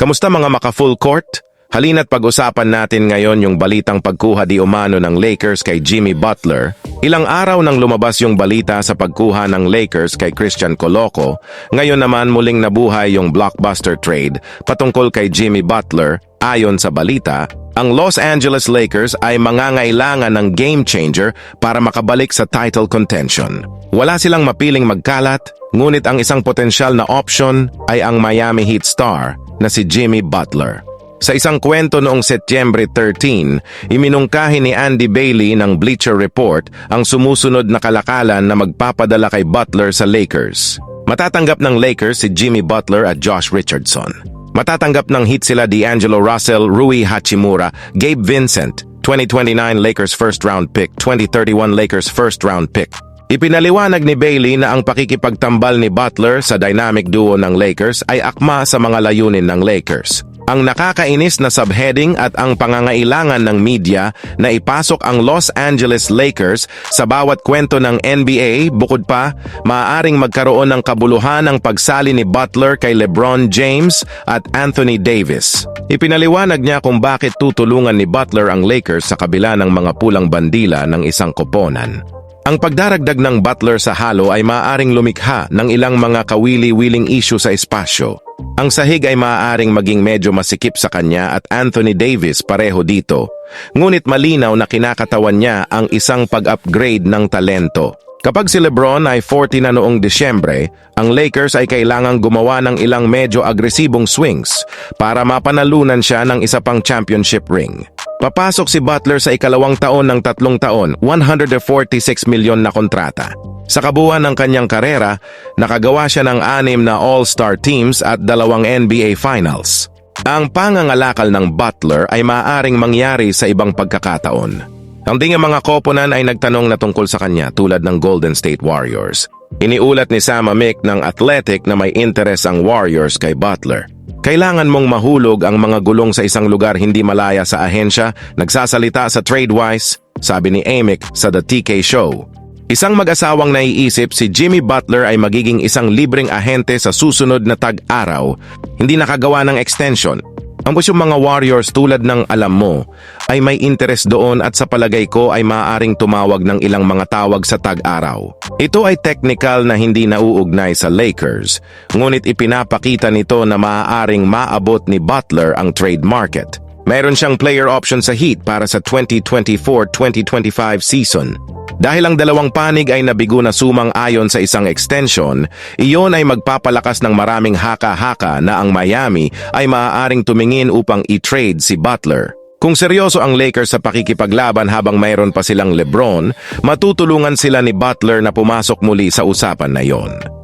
Kamusta mga maka-full court? Halina't pag-usapan natin ngayon yung balitang pagkuha di umano ng Lakers kay Jimmy Butler. Ilang araw nang lumabas yung balita sa pagkuha ng Lakers kay Christian Coloco, ngayon naman muling nabuhay yung blockbuster trade patungkol kay Jimmy Butler. Ayon sa balita, ang Los Angeles Lakers ay mangangailangan ng game changer para makabalik sa title contention. Wala silang mapiling magkalat, ngunit ang isang potensyal na option ay ang Miami Heat star na si Jimmy Butler. Sa isang kwento noong Setyembre 13, iminungkahi ni Andy Bailey ng Bleacher Report ang sumusunod na kalakalan na magpapadala kay Butler sa Lakers. Matatanggap ng Lakers si Jimmy Butler at Josh Richardson. Matatanggap ng hit sila D'Angelo Russell, Rui Hachimura, Gabe Vincent, 2029 Lakers first round pick, 2031 Lakers first round pick. Ipinaliwanag ni Bailey na ang pakikipagtambal ni Butler sa dynamic duo ng Lakers ay akma sa mga layunin ng Lakers. Ang nakakainis na subheading at ang pangangailangan ng media na ipasok ang Los Angeles Lakers sa bawat kwento ng NBA bukod pa, maaaring magkaroon ng kabuluhan ang pagsali ni Butler kay LeBron James at Anthony Davis. Ipinaliwanag niya kung bakit tutulungan ni Butler ang Lakers sa kabila ng mga pulang bandila ng isang koponan. Ang pagdaragdag ng Butler sa halo ay maaaring lumikha ng ilang mga kawili-wiling issue sa espasyo. Ang sahig ay maaaring maging medyo masikip sa kanya at Anthony Davis pareho dito. Ngunit malinaw na kinakatawan niya ang isang pag-upgrade ng talento. Kapag si Lebron ay 40 na noong Disyembre, ang Lakers ay kailangang gumawa ng ilang medyo agresibong swings para mapanalunan siya ng isa pang championship ring. Papasok si Butler sa ikalawang taon ng tatlong taon, 146 milyon na kontrata. Sa kabuuan ng kanyang karera, nakagawa siya ng anim na All-Star teams at dalawang NBA Finals. Ang pangangalakal ng Butler ay maaaring mangyari sa ibang pagkakataon. Ang ding mga koponan ay nagtanong na tungkol sa kanya tulad ng Golden State Warriors. Iniulat ni Sam Amick ng Athletic na may interes ang Warriors kay Butler. Kailangan mong mahulog ang mga gulong sa isang lugar hindi malaya sa ahensya, nagsasalita sa TradeWise, sabi ni Amick sa The TK Show. Isang mag-asawang naiisip si Jimmy Butler ay magiging isang libreng ahente sa susunod na tag-araw, hindi nakagawa ng extension. Ang busyong mga Warriors tulad ng alam mo ay may interes doon at sa palagay ko ay maaaring tumawag ng ilang mga tawag sa tag-araw. Ito ay technical na hindi nauugnay sa Lakers, ngunit ipinapakita nito na maaaring maabot ni Butler ang trade market. Meron siyang player option sa Heat para sa 2024-2025 season. Dahil ang dalawang panig ay nabigo na sumang ayon sa isang extension, iyon ay magpapalakas ng maraming haka-haka na ang Miami ay maaaring tumingin upang i-trade si Butler. Kung seryoso ang Lakers sa pakikipaglaban habang mayroon pa silang Lebron, matutulungan sila ni Butler na pumasok muli sa usapan na yon.